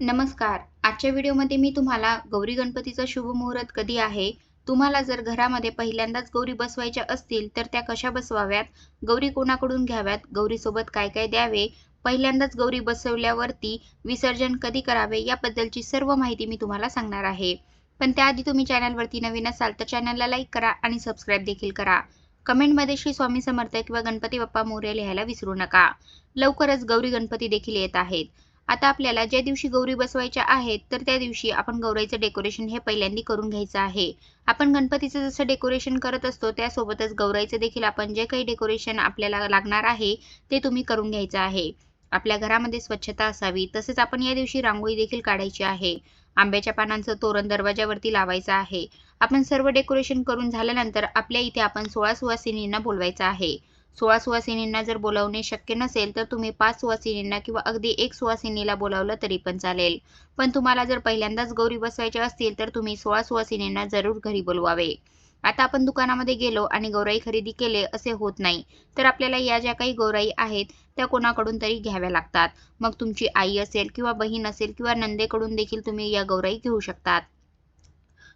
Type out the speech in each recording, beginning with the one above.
नमस्कार. आजच्या व्हिडिओमध्ये मी तुम्हाला गौरी गणपतीचा शुभ मुहूर्त कधी आहे? तुम्हाला जर घरामध्ये पहिल्यांदाच गौरी बसवायच्या असतील तर त्या कशा बसवाव्यात? गौरी कोणाकडून घ्याव्यात? गौरीसोबत काय काय द्यावे? पहिल्यांदाच गौरी बसवल्यावरती विसर्जन कधी करावे? याबद्दलची सर्व माहिती मी तुम्हाला सांगणार आहे. पण त्याआधी तुम्ही चॅनलवरती नवीन असाल तर चॅनलला लाईक करा आणि सबस्क्राईब देखील करा. कमेंटमध्ये श्री स्वामी समर्थ किंवा गणपती बाप्पा मोर्या लिहायला विसरू नका. लवकरच गौरी गणपती देखील येत आहेत. आता आपल्याला ज्या दिवशी गौरी बसवायच्या आहेत तर त्या दिवशी आपण गौराईचं डेकोरेशन हे पहिल्यांदा करून घ्यायचं आहे. आपण गणपतीचं जसं डेकोरेशन करत असतो त्यासोबतच गौराईचं देखील आपण जे काही डेकोरेशन आपल्याला लागणार आहे ते तुम्ही करून घ्यायचं आहे. आपल्या घरामध्ये स्वच्छता असावी तसेच आपण या दिवशी रांगोळी देखील काढायची आहे. आंब्याच्या पानांचं तोरण दरवाजावरती लावायचं आहे. आपण सर्व डेकोरेशन करून झाल्यानंतर आपल्या इथे आपण सोळा सुवासिनींना बोलवायचं आहे. सोळा सुवासिनींना जर बोलावणे शक्य नसेल तर तुम्ही पाच सुवासिनींना किंवा अगदी एक सुवासिनीला बोलावलं तरी पण चालेल. पण तुम्हाला जर पहिल्यांदाच गौरी बसवायच्या असतील तर तुम्ही सोळा सुवासिनींना जरूर घरी बोलवावे. आता आपण दुकानामध्ये गेलो आणि गौराई खरेदी केले असे होत नाही. तर आपल्याला या ज्या काही गौराई आहेत त्या कोणाकडून तरी घ्याव्या लागतात. मग तुमची आई असेल किंवा बहीण असेल किंवा नंदेकडून देखील तुम्ही या गौराई घेऊ शकतात.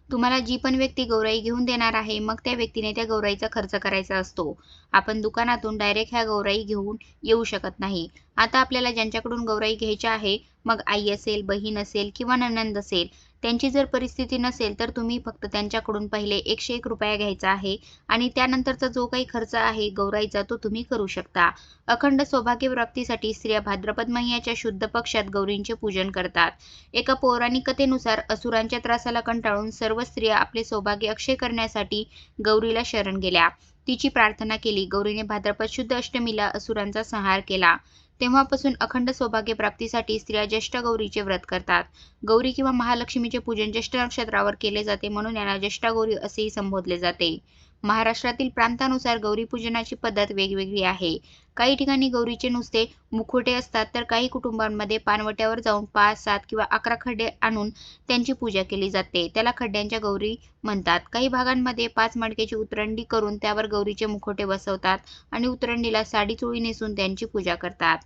तुम्हाला जी पण व्यक्ती गौराई घेऊन देणार आहे मग त्या व्यक्तीने त्या गौराईचा खर्च करायचा असतो. आपण दुकानातून डायरेक्ट ह्या गौराई घेऊन येऊ शकत नाही. आता आपल्याला ज्यांच्याकडून गौराई घ्यायची आहे मग आई असेल बहीण असेल किंवा ननंद असेल त्यांची जर परिस्थिती नसेल तर तुम्ही फक्त त्यांच्याकडून पहिले एकशे एक रुपया घ्यायचा आहे आणि त्यानंतरचा जो काही खर्च आहे गौराईचा तो तुम्ही करू शकता. अखंड सौभाग्य प्राप्तीसाठी स्त्रिया भाद्रपद महिन्याच्या शुद्ध पक्षात गौरींचे पूजन करतात. एका पौराणिक कथेनुसार असुरांच्या त्रासाला कंटाळून सर्व स्त्रिया आपले सौभाग्य अक्षय करण्यासाठी गौरीला शरण गेल्या. तिची प्रार्थना केली. गौरीने भाद्रपद शुद्ध अष्टमीला असुरांचा संहार केला. तेव्हापासून अखंड सौभाग्य प्राप्तीसाठी स्त्रिया ज्येष्ठ गौरीचे व्रत करतात. गौरी किंवा महालक्ष्मीचे पूजन ज्येष्ठ नक्षत्रावर केले जाते म्हणून यांना ज्येष्ठा गौरी असेही संबोधले जाते. महाराष्ट्रातील प्रांतानुसार गौरी पूजनाची पद्धत वेगवेगळी आहे. काही ठिकाणी गौरीचे नुसते मुखोटे असतात तर काही कुटुंबांमध्ये पानवट्यावर जाऊन पाच सात किंवा अकरा खड्डे आणून त्यांची पूजा केली जाते. त्याला खड्ड्यांच्या गौरी म्हणतात. काही भागांमध्ये पाच मडक्याची उतरंडी करून त्यावर गौरीचे मुखोटे बसवतात आणि उतरंडीला साडी चोळी नेसून त्यांची पूजा करतात.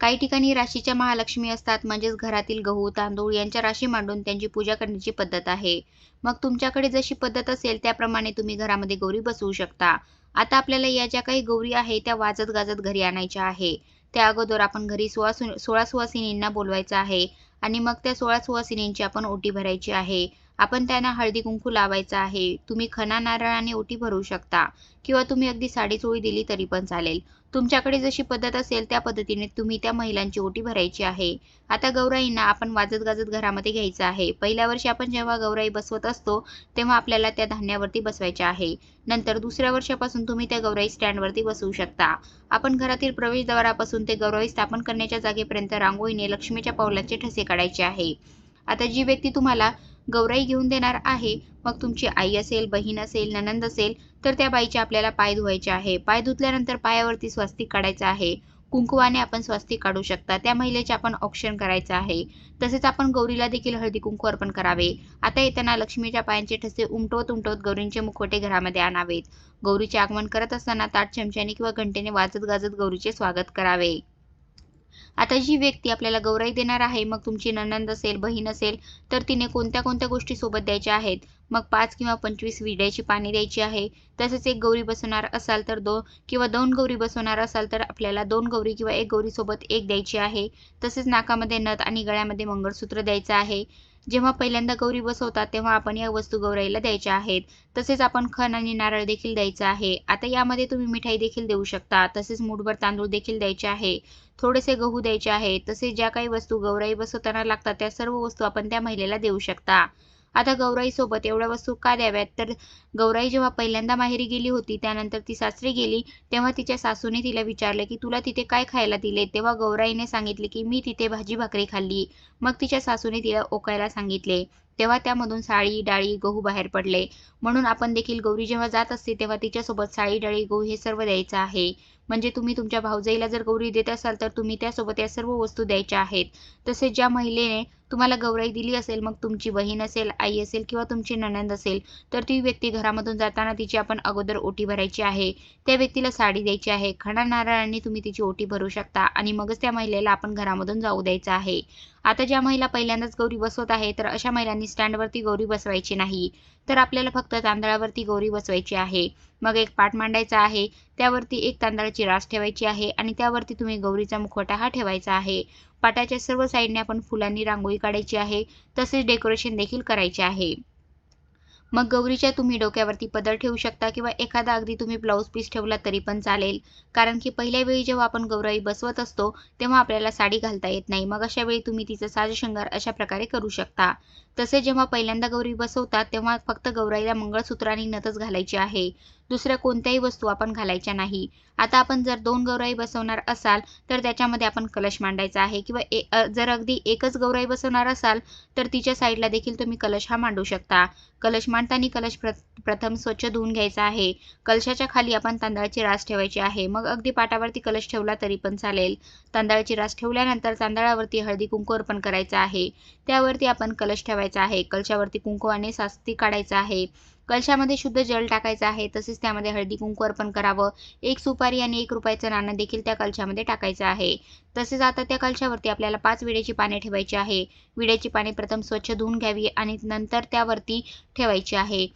काही ठिकाणी राशीच्या महालक्ष्मी असतात म्हणजेच घरातील गहू तांदूळ यांच्या राशी मांडून त्यांची पूजा करण्याची पद्धत आहे. मग तुमच्याकडे जशी पद्धत असेल त्याप्रमाणे तुम्ही घरामध्ये गौरी बसवू शकता. आता आपल्याला या ज्या काही गौरी आहे त्या वाजत गाजत घरी आणायच्या आहे. त्या अगोदर आपण घरी सोळा सोळा सुवासिनींना बोलवायचं आहे आणि मग त्या सोळा सुवासिनींची आपण ओटी भरायची आहे. आपण त्यांना हळदी कुंकू लावायचा आहे. तुम्ही खना नारळाने ओटी भरू शकता किंवा तुम्ही अगदी साडी चोळी दिली तरी पण चालेल. तुमच्याकडे जशी पद्धत असेल त्या पद्धतीने तुम्ही त्या महिलांची ओटी भरायची आहे. आता गौराईंना आपण वाजत गाजत घरामध्ये घ्यायचं आहे. पहिल्या वर्षी आपण जेव्हा गौराई बसवत असतो तेव्हा आपल्याला त्या धान्यावरती बसवायच्या आहे. नंतर दुसऱ्या वर्षापासून तुम्ही त्या गौराई स्टँडवरती बसवू शकता. आपण घरातील प्रवेशद्वारापासून ते गौराई स्थापन करण्याच्या जागेपर्यंत रांगोळीने लक्ष्मीच्या पावलाचे ठसे काढायचे आहे. आता जी व्यक्ती तुम्हाला गौराई घेऊन देणार आहे मग तुमची आई असेल बहीण असेल ननंद असेल तर त्या बाईचे आपल्याला पाय धुवायचे आहे. पाय धुतल्यानंतर पायावरती स्वस्तिक काढायचं आहे. कुंकुवाने आपण स्वस्तिक काढू शकता. त्या महिलेचे आपण औक्षण करायचं आहे. तसेच आपण गौरीला देखील हळदी कुंकू अर्पण करावे. आता येताना लक्ष्मीच्या पायांचे ठसे उमटवत उमटवत गौरींचे मुखवटे घरामध्ये आणावेत. गौरीचे आगमन करत असताना ताट चमच्याने किंवा घंटेने वाजत गाजत गौरीचे स्वागत करावे. आता जी व्यक्ती आपल्याला गौराई देणार आहे मग तुमची ननंद असेल बहीण असेल तर तिने कोणत्या कोणत्या गोष्टी सोबत द्यायच्या आहेत? मग पाच किंवा पंचवीस विड्याची पाणी द्यायची आहे. तसेच एक गौरी बसवणार असाल तर दोन किंवा दोन गौरी बसवणार असाल तर आपल्याला दोन गौरी किंवा एक गौरी सोबत एक द्यायची आहे. तसेच नाकामध्ये नथ आणि गळ्यामध्ये मंगळसूत्र द्यायचं आहे. जेव्हा पहिल्यांदा गौरी बसवतात तेव्हा आपण या वस्तू गौराईला द्यायच्या आहेत. तसेच आपण खण आणि नारळ देखील द्यायचं आहे. आता यामध्ये तुम्ही मिठाई देखील देऊ शकता. तसेच मुठभर तांदूळ देखील द्यायचे आहे. थोडेसे गहू द्यायचे आहे. तसेच ज्या काही वस्तू गौराई बसवताना लागतात त्या सर्व वस्तू आपण त्या महिलेला देऊ शकता. आता गौराई सोबत एवढ्या वस्तू का द्याव्यात? तर गौराई जेव्हा पहिल्यांदा माहेरी गेली होती त्यानंतर ती सासरी गेली तेव्हा तिच्या सासूने तिला विचारले की तुला तिथे काय खायला दिले? तेव्हा गौराईने सांगितले की मी तिथे भाजी भाकरी खाल्ली. मग तिच्या सासूने तिला ओकायला सांगितले. तेव्हा त्यामधून साळी डाळी गहू बाहेर पडले. म्हणून आपण देखील गौरी जेव्हा जात असते तेव्हा तिच्यासोबत साळी डाळी गहू हे सर्व द्यायचं आहे. म्हणजे तुम्ही तुमच्या भाऊजाईला जर गौरी देत असाल तर तुम्ही त्यासोबत या सर्व वस्तू द्यायच्या आहेत. तसेच ज्या महिलेने तुम्हाला गौराई दिली असेल मग तुमची बहीण असेल आई असेल किंवा तुमची ननंद असेल तर ती व्यक्ती घरामधून जाताना तिची आपण अगोदर ओटी भरायची आहे. त्या व्यक्तीला साडी द्यायची आहे. खणा नारळांनी तुम्ही तिची ओटी भरू शकता आणि मगच त्या महिलेला आपण घरामधून जाऊ द्यायचं आहे. आता ज्या महिला पहिल्यांदाच गौरी बसवत आहे तर अशा महिलांनी स्टँडवरती गौरी बसवायची नाही. तर आपल्याला फक्त तांदळावरती गौरी बसवायची आहे. मग एक पाट मांडायचा आहे त्यावरती एक तांदळाची रास ठेवायची आहे आणि त्यावरती तुम्ही गौरीचा मुखवटा हा ठेवायचा आहे. पाटाच्या सर्व साईडने आपण फुलांनी रांगोळी काढायची आहे तसेच डेकोरेशन देखील करायचे आहे. मग गौरीच्या तुम्ही डोक्यावरती पदर ठेवू शकता किंवा एखादा अगदी तुम्ही ब्लाऊज पीस ठेवला तरी पण चालेल. कारण की पहिल्या वेळी जेव्हा आपण गौराई बसवत असतो तेव्हा आपल्याला साडी घालता येत नाही. मग अशा वेळी तुम्ही तिचा साज शृंगार अशा प्रकारे करू शकता. तसे जेव्हा पहिल्यांदा गौरी बसवतात तेव्हा फक्त गौराईला मंगळसूत्र आणि नथच घालायची आहे. दुसऱ्या कोणत्याही वस्तू आपण घालायच्या नाही. आता आपण जर दोन गौराई बसवणार असाल तर त्याच्यामध्ये आपण कलश मांडायचा आहे किंवा जर अगदी एकच गौराई बसवणार असाल तर तिच्या साईडला देखील तुम्ही कलश हा मांडू शकता. कलश मांडताना कलश प्र प्रथम स्वच्छ धुवून घ्यायचा आहे. कलशाच्या खाली आपण तांदळाची रास ठेवायची आहे. मग अगदी पाटावरती कलश ठेवला तरी पण चालेल. तांदळाची रास ठेवल्यानंतर तांदळावरती हळदी कुंकू अर्पण करायचं आहे. त्यावरती आपण कलश ठेवायचा आहे. कलशावरती कुंकू आणि सास्ती काढायचा आहे. कलशामध्ये शुद्ध जल टाकायचं आहे तसेच त्यामध्ये हळदी कुंकू अर्पण करावं. एक सुपारी आणि एक रुपयाचं नाणं देखील त्या कलशामध्ये टाकायचं आहे. तसेच आता त्या कलशावरती आपल्याला पाच विड्याची पाने ठेवायची आहे. विड्याची पाने प्रथम स्वच्छ धुवून घ्यावी आणि नंतर त्यावरती ठेवायची आहे.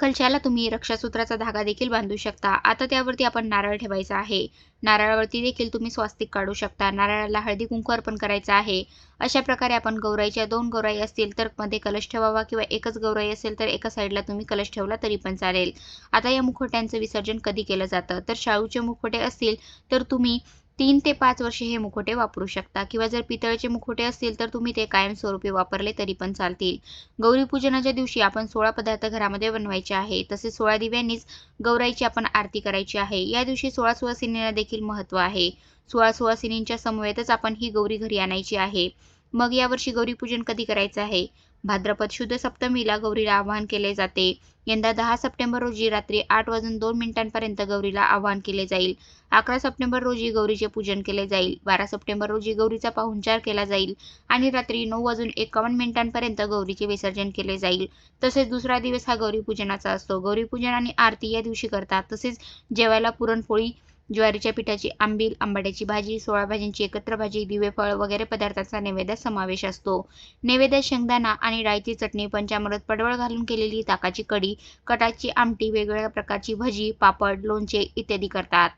कलशाला तुम्ही रक्षासूत्राचा धागा देखील बांधू शकता. आता त्यावरती आपण नारळ ठेवायचा आहे. नारळावरती देखील तुम्ही स्वास्तिक काढू शकता. नारळाला हळदी कुंकू अर्पण करायचं आहे. अशा प्रकारे आपण गौराईच्या दोन गौराई असतील तर मध्ये कलश ठेवावा किंवा एकच गौराई असेल तर एका साईडला तुम्ही कलश ठेवला तरी पण चालेल. आता या मुखवट्यांचं विसर्जन कधी केलं जातं? तर शाळूचे मुखवटे असतील तर तुम्ही तीन ते पाच वर्षे हे मुखोटे वापरू शकता. किंवा जर पितळचे मुखोटे असतील तर तुम्ही ते कायमस्वरूपी वापरले तरी पण चालतील. गौरी पूजनाच्या दिवशी आपण सोळा पदार्थ घरामध्ये बनवायचे आहे. तसेच सोळा दिव्यांनीच गौराईची आपण आरती करायची आहे. या दिवशी सोळा सुवासिनीला देखील महत्त्व आहे. सोळा सुवासिनींच्या समवेतच आपण ही गौरी घरी आणायची आहे. मग यावर्षी गौरीपूजन कधी करायचं आहे? भाद्रपद शुद्ध सप्तमीला गौरीला आवाहन केले जाते. यंदा दहा सप्टेंबर रोजी रात्री आठ वाजून दोन मिनिटांपर्यंत गौरीला आवाहन केले जाईल. अकरा सप्टेंबर रोजी गौरीचे पूजन केले जाईल. बारा सप्टेंबर रोजी गौरीचा पाहुणचार केला जाईल आणि रात्री नऊ वाजून एकावन्न मिनिटांपर्यंत गौरीचे विसर्जन केले जाईल. तसेच दुसरा दिवस हा गौरीपूजनाचा असतो. गौरीपूजन आणि आरती या दिवशी करतात. तसेच जेवायला पुरणपोळी ज्वारीच्या पिठाची आंबील आंबाड्याची भाजी सोळा भाजींची एकत्र भाजी दिवे फळ वगैरे पदार्थांचा नैवेद्यात समावेश असतो. नैवेद्यात शेंगदाणा आणि डाळीची चटणी पंचामृत पडवळ घालून केलेली ताकाची कडी कटाची आमटी वेगवेगळ्या प्रकारची भजी पापड लोणचे इत्यादी करतात.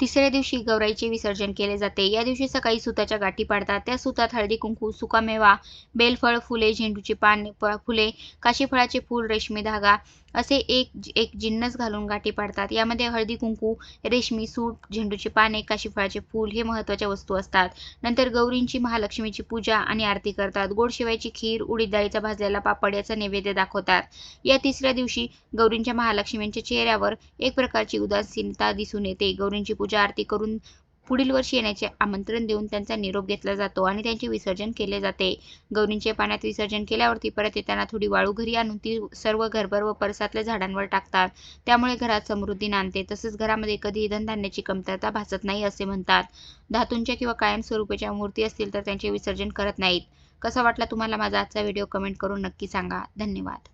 तिसऱ्या दिवशी गौराईचे विसर्जन केले जाते. या दिवशी सकाळी सुताच्या गाठी पाडतात. त्या सुतात हळदी कुंकू सुकामेवा बेलफळ फुले झेंडूची पान फुले काशीफळाचे फूल रेशमी धागा असे एक एक जिन्नस घालून गाठी पाडतात. यामध्ये हळदी कुंकू रेशमी सूट झेंडूची पाने काशीफळाचे फूल हे महत्त्वाच्या वस्तू असतात. नंतर गौरींची महालक्ष्मीची पूजा आणि आरती करतात. गोड शिवायची खीर उडीद डाळीचा भाजलेला पापड याचा नैवेद्य दाखवतात. या तिसऱ्या दिवशी गौरींच्या महालक्ष्मींच्या चेहऱ्यावर एक प्रकारची उदासीनता दिसून येते. गौरींची पूजा आरती करून पुढील वर्षी येण्याचे आमंत्रण देऊन त्यांचा निरोप घेतला जातो आणि त्यांचे विसर्जन केले जाते. गौरींचे पाण्यात विसर्जन केल्यावरती परत येताना थोडी वाळू घरी आणून ती सर्व घरभर व परसातल्या झाडांवर टाकतात. त्यामुळे घरात समृद्धी नांदते. तसेच घरामध्ये कधीही धनधान्याची कमतरता भासत नाही असे म्हणतात. धातूंच्या किंवा कायमस्वरूपाच्या मूर्ती असतील तर त्यांचे विसर्जन करत नाहीत. कसा वाटला तुम्हाला माझा आजचा व्हिडिओ कमेंट करून नक्की सांगा. धन्यवाद.